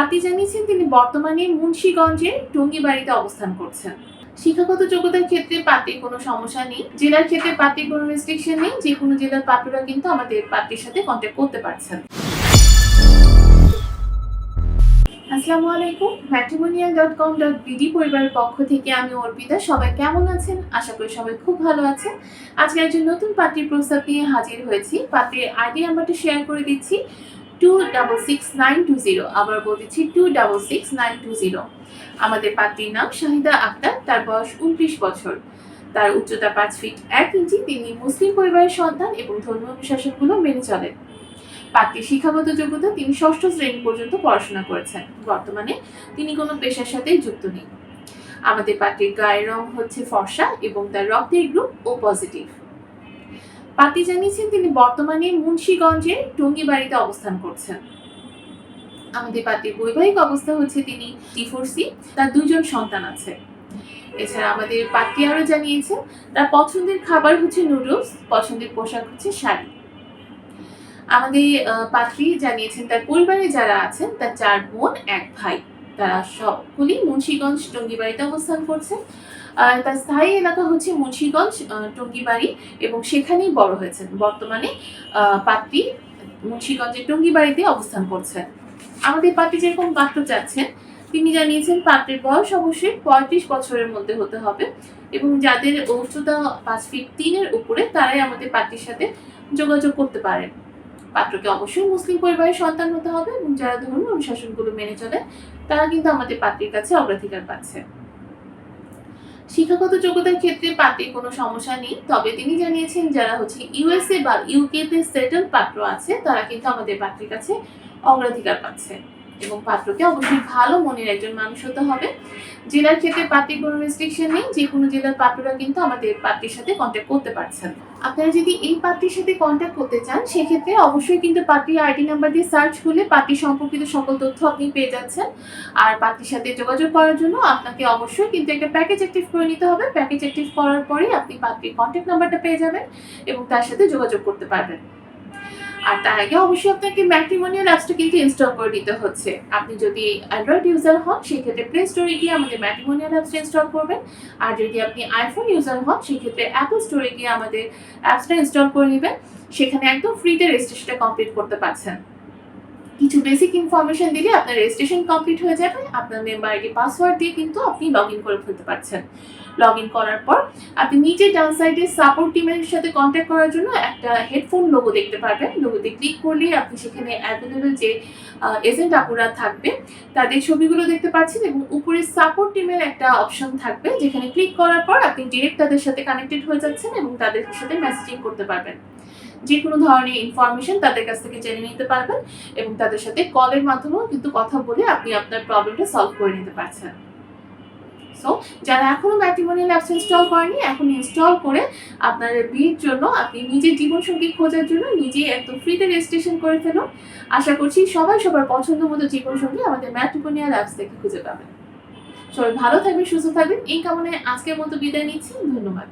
পাতি জানিয়েছেন তিনি বর্তমানে মুন্সিগঞ্জের টঙ্গিবাড়িতে অবস্থান করছেন। শিক্ষাগত যোগ্যতার ক্ষেত্রে পাত্রীর কোনো সমস্যা নেই। জেলার ক্ষেত্রে পাত্রীর কোনো রেস্ট্রিকশন নেই। যে কোনো জেলার পাত্ররা কিন্তু আমাদের পাত্রীর সাথে কন্ট্যাক্ট করতে পারছেন। আসসালামু আলাইকুম। Matrimonial dot com dot BD পরিবারের পক্ষ থেকে আমি অর্পিতা। সবাই কেমন আছেন? আশা করি সবাই খুব ভালো আছেন। আজকে একজন নতুন পাত্রীর প্রস্তাব নিয়ে হাজির হয়েছি। পাত্রীর আইডি নাম্বারটা শেয়ার করে দিচ্ছি। Two double six nine two zero আবার বলতেছি two double six nine two zero আমাদের পাত্রীর নাম শাহিদা আক্তার, তার বয়স উনত্রিশ বছর। তার উচ্চতা পাঁচ ফিট এক ইঞ্চি, তিনি মুসলিম পরিবারের সন্তান এবং ধর্মীয় অনুশাসনগুলো মেনে চলেন। পাত্রীর শিক্ষাগত যোগ্যতা তিনি ষষ্ঠ শ্রেণি পর্যন্ত পড়াশোনা করেছেন। বর্তমানে তিনি কোনো পেশার সাথে যুক্ত নেই। আমাদের পাত্রীর গায়ের রং হচ্ছে ফর্সা এবং তার রক্তের গ্রুপ ও পজিটিভ। পাতি জানিয়েছেন তিনি বর্তমানে মুন্সিগঞ্জের টঙ্গিবাড়িতে অবস্থান করছেন। আমাদের পাতির বৈবাহিক অবস্থা হচ্ছে তিনি ডিভোর্সি, তার দুজন সন্তান আছে। এছাড়া আমাদের পাত্রী আরও জানিয়েছেন, তার পছন্দের খাবার হচ্ছে নুডলস, পছন্দের পোশাক হচ্ছে শাড়ি। আমাদের পাত্রী জানিয়েছেন, তার পরিবারে যারা আছেন, তার চার বোন, এক ভাই। তারা সকলেই মুন্সিগঞ্জ টঙ্গিবাড়িতে অবস্থান করছে। তার স্থায়ী এলাকা হচ্ছে মুন্সিগঞ্জ টঙ্গিবাড়ি এবং সেখানেই বড় হয়েছেন বর্তমানে পাত্রী মুন্সিগঞ্জের টঙ্গিবাড়িতে অবস্থান করছেন আমাদের পাত্রী যেরকম পাত্র চাচ্ছেন তিনি জানিয়েছেন পাত্রের বয়স অবশ্যই পঁয়ত্রিশ বছরের মধ্যে হতে হবে এবং যাদের উচ্চতা পাঁচ ফিট তিনের উপরে, তারাই আমাদের পাত্রীর সাথে যোগাযোগ করতে পারেন। পাত্রকে অবশ্যই মুসলিম পরিবারের সন্তান হতে হবে এবং যারা ধর্মীয় অনুশাসনগুলো মেনে চলে, তারা কিন্তু আমাদের পাত্রীর কাছে অগ্রাধিকার পাচ্ছে। শিক্ষাগত যোগ্যতার ক্ষেত্রে পাত্রের কোনো সমস্যা নেই, তবে তিনি জানিয়েছেন যারা হচ্ছে ইউএসএ বা ইউকেতে সেটেল পাত্র আছে, তারা কিন্তু আমাদের পাত্রীর কাছে অগ্রাধিকার পাচ্ছে। এবং পাত্রকে অবশ্যই ভালো মনের একজন মানুষ হতে হবে। জেলার ক্ষেত্রে পাত্রীর কোনো রেস্ট্রিকশন নেই, যে কোনো জেলার পাত্ররা কিন্তু আমাদের পাত্রীর সাথে কন্ট্যাক্ট করতে পারছেন। আপনারা যদি এই পাত্রীর সাথে কন্ট্যাক্ট করতে চান, সেক্ষেত্রে অবশ্যই কিন্তু পাত্রীর আইডি নাম্বার দিয়ে সার্চ করলে পাত্রী সম্পর্কিত সকল তথ্য আপনি পেয়ে যাচ্ছেন। আর পাত্রীর সাথে যোগাযোগ করার জন্য আপনাকে অবশ্যই কিন্তু একটা প্যাকেজ অ্যাক্টিভ করে নিতে হবে। প্যাকেজ অ্যাক্টিভ করার পরেই আপনি পাত্রীর কন্ট্যাক্ট নাম্বারটা পেয়ে যাবেন এবং তার সাথে যোগাযোগ করতে পারবেন। আর তার আগে অবশ্যই আপনাকে ম্যাট্রিমোনিয়াল অ্যাপসটা কিন্তু ইনস্টল করে দিতে হচ্ছে। আপনি যদি অ্যান্ড্রয়েড ইউজার হন, সেক্ষেত্রে প্লে স্টোরে গিয়ে আমাদের ম্যাট্রিমোনিয়াল অ্যাপসটা ইনস্টল করবেন। আর যদি আপনি আইফোন ইউজার হন, সেক্ষেত্রে অ্যাপল স্টোরে গিয়ে আমাদের অ্যাপসটা ইনস্টল করে নেবেন। সেখানে একদম ফ্রিতে রেজিস্ট্রেশনটা কমপ্লিট করতে পারছেন। কিছু বেসিক ইনফরমেশন দিলে আপনার রেজিস্ট্রেশন কমপ্লিট হয়ে যাবে, আপনার মেম্বার আইডি পাসওয়ার্ড দিয়ে কিন্তু আপনি লগ ইন করে ফেলতে পারছেন। লগ ইন করার পর আপনি নিচে ডান সাইডে সাপোর্ট টিমের সাথে কন্ট্যাক্ট করার জন্য একটা হেডফোন লোগো দেখতে পারবেন। লোগোতে ক্লিক করলে আপনি সেখানে অ্যাভেলেবেল যে এজেন্ট আপুরা থাকবে, তাদের ছবিগুলো দেখতে পাচ্ছেন এবং উপরে সাপোর্ট টিমের একটা অপশন থাকবে, যেখানে ক্লিক করার পর আপনি ডিরেক্ট তাদের সাথে কানেক্টেড হয়ে যাচ্ছেন এবং তাদের সাথে মেসেজিং করতে পারবেন। যে কোনো ধরনের ইনফরমেশন তাদের কাছ থেকে জেনে নিতে পারবেন এবং তাদের সাথে কলের মাধ্যমেও কিন্তু কথা বলে আপনি আপনার প্রবলেমটা সলভ করে নিতে পারছেন। সো যারা এখনও ম্যাট্রিমোনিয়াল অ্যাপস ইনস্টল করেনি এখন ইনস্টল করে আপনার বিয়ের জন্য আপনি নিজের জীবনসঙ্গী খোঁজার জন্য নিজেই একদম ফ্রিতে রেজিস্ট্রেশন করে ফেলুন। আশা করছি সবাই সবার পছন্দ মতো জীবনসঙ্গী আমাদের ম্যাট্রিমোনিয়াল অ্যাপস থেকে খুঁজে পাবেন। সবাই ভালো থাকবেন, সুস্থ থাকবেন। এই কামনায় আজকের মতো বিদায় নিচ্ছি। ধন্যবাদ।